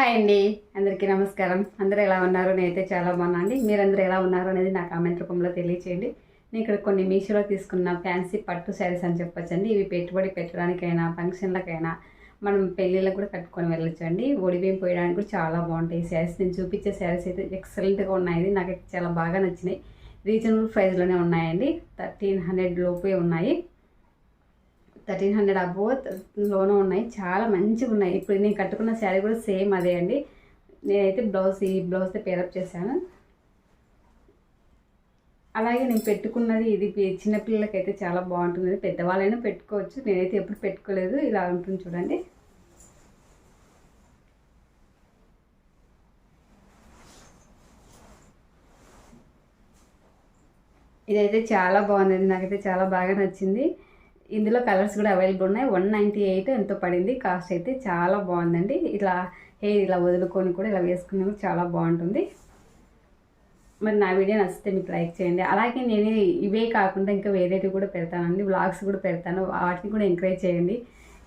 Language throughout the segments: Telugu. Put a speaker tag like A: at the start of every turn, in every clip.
A: హాయ్ అండి. అందరికీ నమస్కారం. అందరూ ఎలా ఉన్నారు? నేనైతే చాలా బాగున్నా అండి మీరందరూ ఎలా ఉన్నారు అనేది నా కామెంట్ రూపంలో తెలియచేయండి. నేను ఇక్కడ కొన్ని మీషోలో తీసుకున్న ఫ్యాన్సీ పట్టు శారీస్ అని చెప్పొచ్చండి. ఇవి పెట్టుబడి పెట్టడానికైనా ఫంక్షన్లకైనా మనం పెళ్ళిళ్ళకి కూడా కట్టుకొని వెళ్ళొచ్చండి. ఒడిబియ్యం పోయడానికి కూడా చాలా బాగుంటాయి శారీస్ నేను చూపించే శారీస్ అయితే ఎక్సలెంట్గా ఉన్నాయి. నాకు చాలా బాగా నచ్చినాయి. రీజనబుల్ ప్రైస్లోనే ఉన్నాయండి. థర్టీన్ హండ్రెడ్ లోపే ఉన్నాయి. థర్టీన్ హండ్రెడ్ అబోవ్లోనూ ఉన్నాయి. చాలా మంచిగా ఉన్నాయి. ఇప్పుడు నేను కట్టుకున్న శారీ కూడా సేమ్ అదే అండి. నేనైతే బ్లౌజ్ ఈ బ్లౌజ్తో పేరప్ చేశాను. అలాగే నేను పెట్టుకున్నది ఇది చిన్నపిల్లలకైతే చాలా బాగుంటుంది. పెద్దవాళ్ళైనా పెట్టుకోవచ్చు. నేనైతే ఎప్పుడు పెట్టుకోలేదు. ఇలా ఉంటుంది చూడండి. ఇదైతే చాలా బాగుందండి. నాకైతే చాలా బాగా నచ్చింది. ఇందులో కలర్స్ కూడా అవైలబుల్ ఉన్నాయి. వన్ నైంటీ ఎయిట్ ఎంతో పడింది. కాస్ట్ అయితే చాలా బాగుందండి. ఇలా హెయిర్ ఇలా వదులుకొని కూడా ఇలా వేసుకునే చాలా బాగుంటుంది. మరి నా వీడియో నచ్చితే మీకు లైక్ చేయండి. అలాగే నేను ఇవే కాకుండా ఇంకా వేరేటివి కూడా పెడతానండి. వ్లాగ్స్ కూడా పెడతాను. వాటిని కూడా ఎంకరేజ్ చేయండి.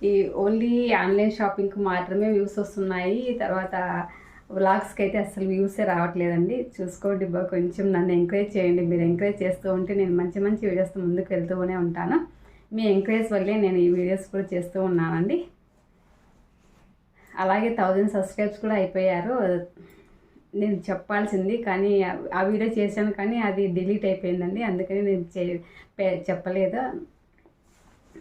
A: ఈ ఓన్లీ ఆన్లైన్ షాపింగ్కి మాత్రమే వ్యూస్ వస్తున్నాయి. తర్వాత వ్లాగ్స్కి అయితే అసలు వ్యూసే రావట్లేదండి. చూసుకోండి బా కొంచెం నన్ను ఎంకరేజ్ చేయండి. మీరు ఎంకరేజ్ చేస్తూ ఉంటే నేను మంచి మంచి వీడియోస్తో ముందుకు వెళ్తూనే ఉంటాను. మీ ఎంకరేజ్ వల్లే నేను ఈ వీడియోస్ కూడా చేస్తూ ఉన్నానండి. అలాగే థౌజండ్ సబ్స్క్రైబ్స్ కూడా అయిపోయారు. నేను చెప్పాల్సింది కానీ ఆ- వీడియో చేశాను కానీ అది డిలీట్ అయిపోయిందండి. అందుకని నేను చే పే- చెప్పలేదు.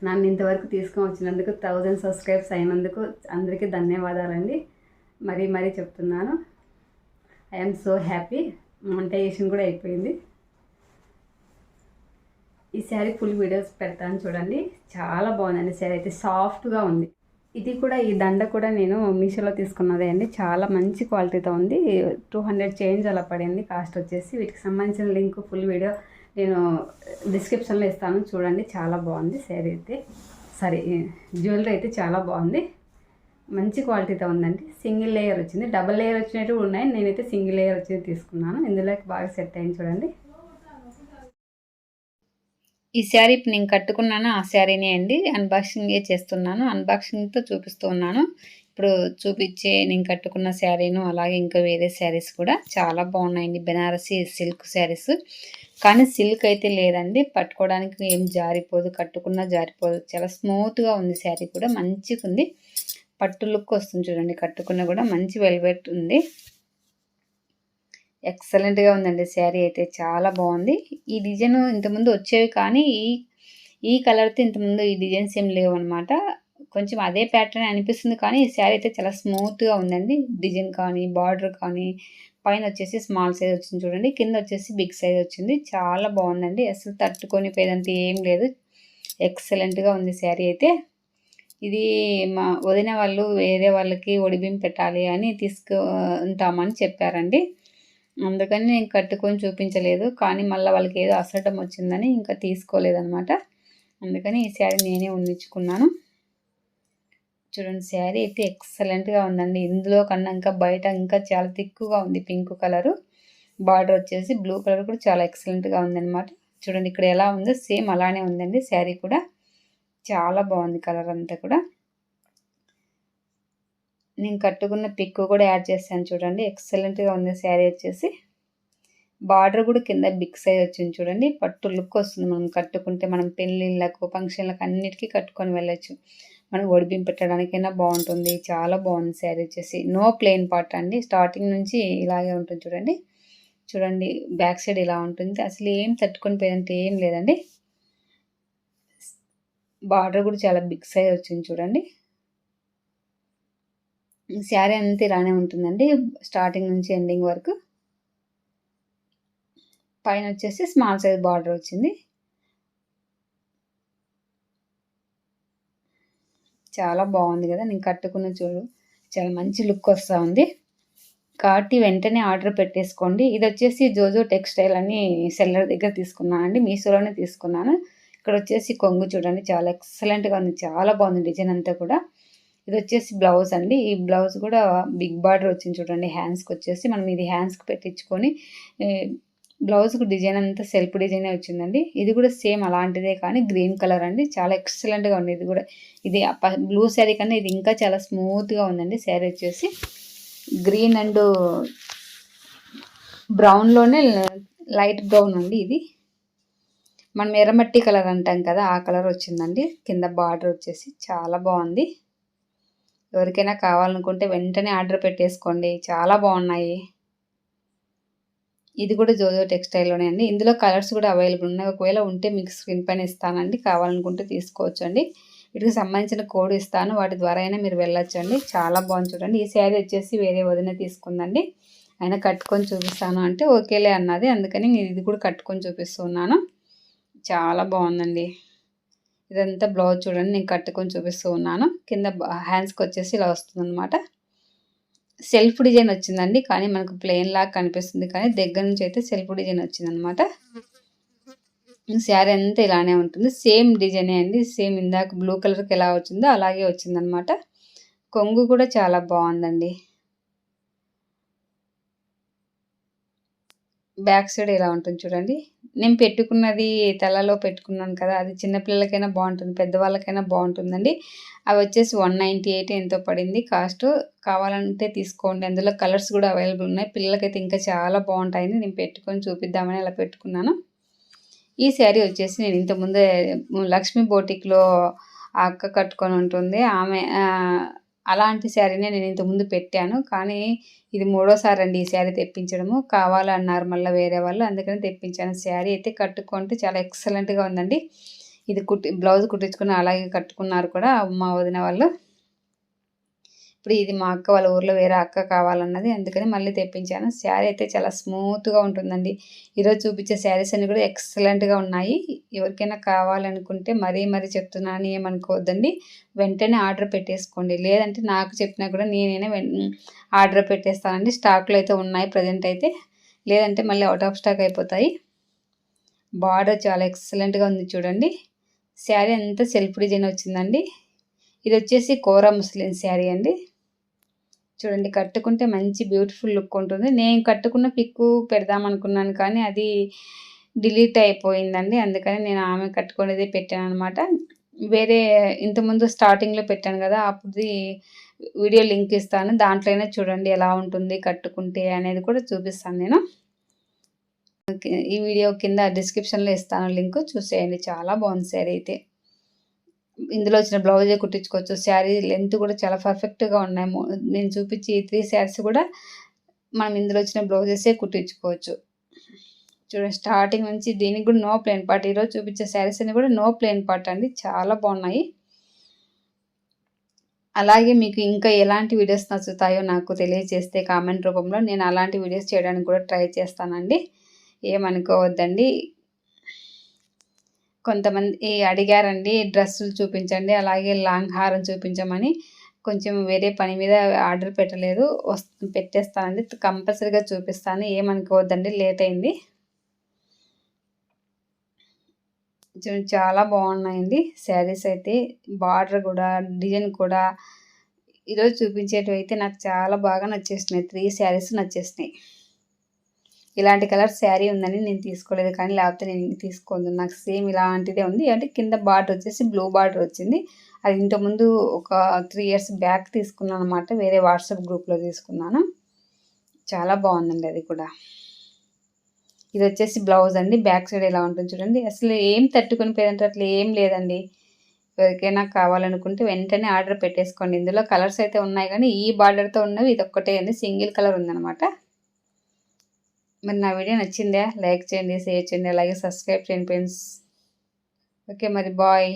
A: నన్ను ఇంతవరకు తీసుకొని వచ్చినందుకు థౌజండ్ సబ్స్క్రైబ్స్ అయినందుకు అందరికీ ధన్యవాదాలండి. మరీ మరీ చెప్తున్నాను. ఐఎమ్ సో హ్యాపీ మానిటైజేషన్ కూడా అయిపోయింది. ఈ శారీ ఫుల్ వీడియోస్ పెడతాను చూడండి. చాలా బాగుందండి. శారీ అయితే సాఫ్ట్గా ఉంది. ఇది కూడా ఈ దండ కూడా నేను మీషోలో తీసుకున్నదే అండి. చాలా మంచి క్వాలిటీతో ఉంది. టూ హండ్రెడ్ చేంజ్ అలా పడింది. కాస్ట్ వచ్చేసి వీటికి సంబంధించిన లింక్ ఫుల్ వీడియో నేను డిస్క్రిప్షన్లో ఇస్తాను. చూడండి చాలా బాగుంది శారీ అయితే. సారీ జ్యువెలరీ అయితే చాలా బాగుంది. మంచి క్వాలిటీతో ఉందండి. సింగిల్ లేయర్ వచ్చింది. డబల్ లేయర్ వచ్చినట్టు ఉన్నాయి. నేనైతే సింగిల్ లేయర్ వచ్చింది తీసుకున్నాను. ఇందులోకి బాగా సెట్ అయింది చూడండి.
B: ఈ శారీ ఇప్పుడు నేను కట్టుకున్నాను ఆ శారీనే అండి. అన్బాక్సింగే చేస్తున్నాను. అన్బాక్సింగ్తో చూపిస్తూ ఉన్నాను. ఇప్పుడు చూపించే నేను కట్టుకున్న శారీను అలాగే ఇంకా వేరే శారీస్ కూడా చాలా బాగున్నాయండి. Banarasi silk sarees. కానీ సిల్క్ అయితే లేదండి. పట్టుకోవడానికి ఏం జారిపోదు. కట్టుకున్నా జారిపోదు. చాలా స్మూత్గా ఉంది శారీ కూడా. మంచిగా ఉంది పట్టు లుక్ వస్తుంది చూడండి. కట్టుకున్న కూడా మంచి వెల్వెట్ ఉంది. ఎక్సలెంట్గా ఉందండి శారీ అయితే. చాలా బాగుంది. ఈ డిజైన్ ఇంతకుముందు వచ్చేవి కానీ ఈ ఈ కలర్తో ఇంతకుముందు ఈ డిజైన్స్ ఏం లేవు అనమాట కొంచెం అదే ప్యాటర్న్ అనిపిస్తుంది కానీ ఈ శారీ అయితే చాలా స్మూత్గా ఉందండి. డిజైన్ కానీ బార్డర్ కానీ పైన వచ్చేసి స్మాల్ సైజ్ వచ్చింది చూడండి కింద వచ్చేసి బిగ్ సైజ్ వచ్చింది. చాలా బాగుందండి. అసలు తట్టుకొని పోయేదంటే ఏం లేదు. ఎక్సలెంట్గా ఉంది శారీ అయితే. ఇది మా వదిన వాళ్ళు వేరే వాళ్ళకి ఒడిబిం పెట్టాలి అని తీసుకుంటామని చెప్పారండి. అందుకని నేను కట్టుకొని చూపించలేదు. కానీ మళ్ళీ వాళ్ళకి ఏదో అసటం వచ్చిందని ఇంకా తీసుకోలేదనమాట అందుకని ఈ శారీ నేనే ఉండించుకున్నాను చూడండి శారీ అయితే ఎక్సలెంట్గా ఉందండి. ఇందులో కన్నా ఇంకా బయట ఇంకా చాలా తిక్కుగా ఉంది పింక్ కలరు బార్డర్ వచ్చేసి బ్లూ కలర్ కూడా చాలా ఎక్సలెంట్గా ఉందన్నమాట. చూడండి ఇక్కడ ఎలా ఉందో సేమ్ అలానే ఉందండి. శారీ కూడా చాలా బాగుంది కలర్ అంతా కూడా. నేను కట్టుకున్న పిక్ కూడా యాడ్ చేశాను చూడండి. ఎక్సలెంట్గా ఉంది శారీ వచ్చేసి. బార్డర్ కూడా కింద బిగ్ సైజ్ వచ్చింది చూడండి. పట్టు లుక్ వస్తుంది మనం కట్టుకుంటే. మనం పెళ్ళిళ్ళకు ఫంక్షన్లకు అన్నిటికీ కట్టుకొని వెళ్ళచ్చు. మనం ఒడిబిం పెట్టడానికైనా బాగుంటుంది. చాలా బాగుంది శారీ వచ్చేసి. నో ప్లెయిన్ పార్ట్ అండి. స్టార్టింగ్ నుంచి ఇలాగే ఉంటుంది చూడండి. చూడండి బ్యాక్ సైడ్ ఇలా ఉంటుంది. అసలు ఏం తట్టుకొని పోయిందంటే ఏం లేదండి. బార్డర్ కూడా చాలా బిగ్ సైజ్ వచ్చింది చూడండి. శారీ అంతా ఇలానే ఉంటుందండి స్టార్టింగ్ నుంచి ఎండింగ్ వరకు. పైన వచ్చేసి స్మాల్ సైజ్ బార్డర్ వచ్చింది. చాలా బాగుంది కదా నేను కట్టుకున్న చూడు చాలా మంచి లుక్ వస్తూ ఉంది. కాబట్టి వెంటనే ఆర్డర్ పెట్టేసుకోండి. ఇది వచ్చేసి జోజో టెక్స్టైల్ అని సెల్లర్ దగ్గర తీసుకున్నానండి మీషోలోనే తీసుకున్నాను. ఇక్కడ వచ్చేసి కొంగు చూడండి చాలా ఎక్సలెంట్గా ఉంది చాలా బాగుంది డిజైన్ అంతా కూడా. ఇది వచ్చేసి బ్లౌజ్ అండి. ఈ బ్లౌజ్ కూడా బిగ్ బార్డర్ వచ్చింది చూడండి. హ్యాండ్స్కి వచ్చేసి మనం ఇది హ్యాండ్స్కి పెట్టించుకొని బ్లౌజ్కు బ్లౌజ్కి డిజైన్ అంతా సెల్ఫ్ డిజైనే వచ్చిందండి. ఇది కూడా సేమ్ అలాంటిదే కానీ గ్రీన్ కలర్ అండి. చాలా ఎక్సలెంట్గా ఉంది. ఇది కూడా ఇది బ్లూ శారీ కన్నా ఇది ఇంకా చాలా స్మూత్గా ఉందండి శారీ వచ్చేసి. గ్రీన్ అండ్ బ్రౌన్లోనే లైట్ బ్రౌన్ అండి ఇది. మనం ఎర్రమట్టి కలర్ అంటాం కదా ఆ కలర్ వచ్చిందండి. కింద బార్డర్ వచ్చేసి చాలా బాగుంది. ఎవరికైనా కావాలనుకుంటే వెంటనే ఆర్డర్ పెట్టేసుకోండి. చాలా బాగున్నాయి. ఇది కూడా జోజో టెక్స్టైల్లోనే అండి. ఇందులో కలర్స్ కూడా అవైలబుల్ ఉన్నాయి. ఒకవేళ ఉంటే మీకు స్క్రీన్ పైన ఇస్తానండి. కావాలనుకుంటే తీసుకోవచ్చు అండి వీటికి సంబంధించిన కోడ్ ఇస్తాను. వాటి ద్వారా అయినా మీరు వెళ్ళొచ్చు అండి చాలా బాగుంది చూడండి. ఈ శారీ వచ్చేసి వేరే వదిన తీసుకుందండి. ఆయన కట్టుకొని చూపిస్తాను అంటే ఓకేలే అన్నది. అందుకని నేను ఇది కూడా కట్టుకొని చూపిస్తున్నాను. చాలా బాగుందండి. ఇదంతా బ్లౌజ్ చూడండి నేను కట్టుకొని చూపిస్తూ ఉన్నాను. కింద హ్యాండ్స్కి వచ్చేసి ఇలా వస్తుంది అనమాట సెల్ఫ్ డిజైన్ వచ్చిందండి కానీ మనకు ప్లెయిన్ లాగా కనిపిస్తుంది. కానీ దగ్గర నుంచి అయితే సెల్ఫ్ డిజైన్ వచ్చిందనమాట శారీ అంతా ఇలానే ఉంటుంది. సేమ్ డిజైనే అండి. సేమ్ ఇందాక బ్లూ కలర్కి ఎలా వచ్చిందో అలాగే వచ్చిందనమాట కొంగు కూడా చాలా బాగుందండి. బ్యాక్ సైడ్ ఇలా ఉంటుంది చూడండి. నేను పెట్టుకున్నది తలలో పెట్టుకున్నాను కదా అది చిన్నపిల్లలకైనా బాగుంటుంది పెద్దవాళ్ళకైనా బాగుంటుందండి. అవి వచ్చేసి వన్ నైంటీ ఎయిట్ ఎంతో పడింది కాస్ట్. కావాలంటే తీసుకోండి అందులో కలర్స్ కూడా అవైలబుల్ ఉన్నాయి. పిల్లలకైతే ఇంకా చాలా బాగుంటాయని నేను పెట్టుకొని చూపిద్దామని అలా పెట్టుకున్నాను. ఈ శారీ వచ్చేసి నేను ఇంతకుముందే లక్ష్మీ బోటిక్లో అక్క కట్టుకొని ఉంటుంది. ఆమె అలాంటి శారీనే నేను ఇంతకుముందు పెట్టాను. కానీ ఇది మూడోసారి అండి ఈ శారీ తెప్పించడము. కావాలన్నారు మళ్ళీ వేరే వాళ్ళు అందుకని తెప్పించాను. శారీ అయితే కట్టుకుంటే చాలా ఎక్సలెంట్గా ఉందండి. ఇది కుట్టి బ్లౌజ్ కుట్టించుకుని అలాగే కట్టుకున్నారు కూడా మా వదిన వాళ్ళు. ఇప్పుడు ఇది మా అక్క వాళ్ళ ఊర్లో వేరే అక్క కావాలన్నది అందుకని మళ్ళీ తెప్పించాను. శారీ అయితే చాలా స్మూత్గా ఉంటుందండి. ఈరోజు చూపించే శారీస్ అన్ని కూడా ఎక్సలెంట్గా ఉన్నాయి. ఎవరికైనా కావాలనుకుంటే మరీ మరీ చెప్తున్నాను ఏమనుకోవద్దండి. వెంటనే ఆర్డర్ పెట్టేసుకోండి. లేదంటే నాకు చెప్పినా కూడా నేనైనా ఆర్డర్ పెట్టేస్తానండి. స్టాక్లో అయితే ఉన్నాయి ప్రజెంట్ అయితే. లేదంటే మళ్ళీ అవుట్ ఆఫ్ స్టాక్ అయిపోతాయి. బార్డర్ చాలా ఎక్సలెంట్గా ఉంది చూడండి. శారీ అంతా సెల్ఫ్ డిజైన్ వచ్చిందండి. ఇది వచ్చేసి కోరా ముస్లిం శారీ అండి. చూడండి కట్టుకుంటే మంచి బ్యూటిఫుల్ లుక్ ఉంటుంది. నేను కట్టుకున్న పిక్కు పెడదాం అనుకున్నాను కానీ అది డిలీట్ అయిపోయిందండి. అందుకని నేను ఆమె కట్టుకునేది పెట్టాను అనమాట వేరే ఇంతకుముందు స్టార్టింగ్లో పెట్టాను కదా అప్పుడు వీడియో లింక్ ఇస్తాను. దాంట్లోనే చూడండి ఎలా ఉంటుంది కట్టుకుంటే అనేది కూడా చూపిస్తాను నేను. ఈ వీడియో కింద డిస్క్రిప్షన్లో ఇస్తాను లింక్. చూసేయండి చాలా బాగుంది సారీ అయితే. ఇందులో వచ్చిన బ్లౌజే కుట్టించుకోవచ్చు. శారీ లెంత్ కూడా చాలా పర్ఫెక్ట్గా ఉన్నాయి. నేను చూపించి త్రీ శారీస్ కూడా మనం ఇందులో వచ్చిన బ్లౌజెసే కుట్టించుకోవచ్చు. చూడండి స్టార్టింగ్ నుంచి దీనికి కూడా నో ప్లేన్ పార్ట్. ఈరోజు చూపించే శారీస్ అన్ని కూడా నో ప్లేన్ పార్ట్ అండి. చాలా బాగున్నాయి. అలాగే మీకు ఇంకా ఎలాంటి వీడియోస్ నచ్చుతాయో నాకు తెలియజేస్తే కామెంట్ రూపంలో నేను అలాంటి వీడియోస్ చేయడానికి కూడా ట్రై చేస్తానండి. ఏమనుకోవద్దండి. కొంతమంది అడిగారండి డ్రెస్సులు చూపించండి అలాగే లాంగ్ హారం చూపించమని. కొంచెం వేరే పని మీద ఆర్డర్ పెట్టలేదు. వస్తు పెట్టేస్తానండి. కంపల్సరీగా చూపిస్తాను. ఏమనుకోవద్దండి లేట్ అయింది చాలా బాగున్నాయండి శారీస్ అయితే. బార్డర్ కూడా డిజైన్ కూడా. ఈరోజు చూపించేటివి అయితే నాకు చాలా బాగా నచ్చేసినాయి. త్రీ శారీస్ నచ్చేసినాయి. ఇలాంటి కలర్ శారీ ఉందని నేను తీసుకోలేదు కానీ లేకపోతే నేను తీసుకోదు నాకు సేమ్ ఇలాంటిదే ఉంది. అంటే కింద బార్డర్ వచ్చేసి బ్లూ బార్డర్ వచ్చింది. అది ఇంతకుముందు ఒక త్రీ ఇయర్స్ బ్యాక్ తీసుకున్నాను అనమాట వేరే వాట్సాప్ గ్రూప్లో తీసుకున్నాను. చాలా బాగుందండి అది కూడా. ఇది వచ్చేసి బ్లౌజ్ అండి. బ్యాక్ సైడ్ ఎలా ఉంటుంది చూడండి. అసలు ఏం తట్టుకుని పోయేదంటే అట్లా ఏం లేదండి. ఎవరికైనా కావాలనుకుంటే వెంటనే ఆర్డర్ పెట్టేసుకోండి. ఇందులో కలర్స్ అయితే ఉన్నాయి కానీ ఈ బార్డర్తో ఉన్నవి. ఇది ఒక్కటే అండి. సింగిల్ కలర్ ఉందన్నమాట. మరి నా వీడియో నచ్చిందా? లైక్ చేయండి షేర్ చేయండి అలాగే సబ్స్క్రైబ్ చేయండి ఫ్రెండ్స్. ఓకే మరి బాయ్.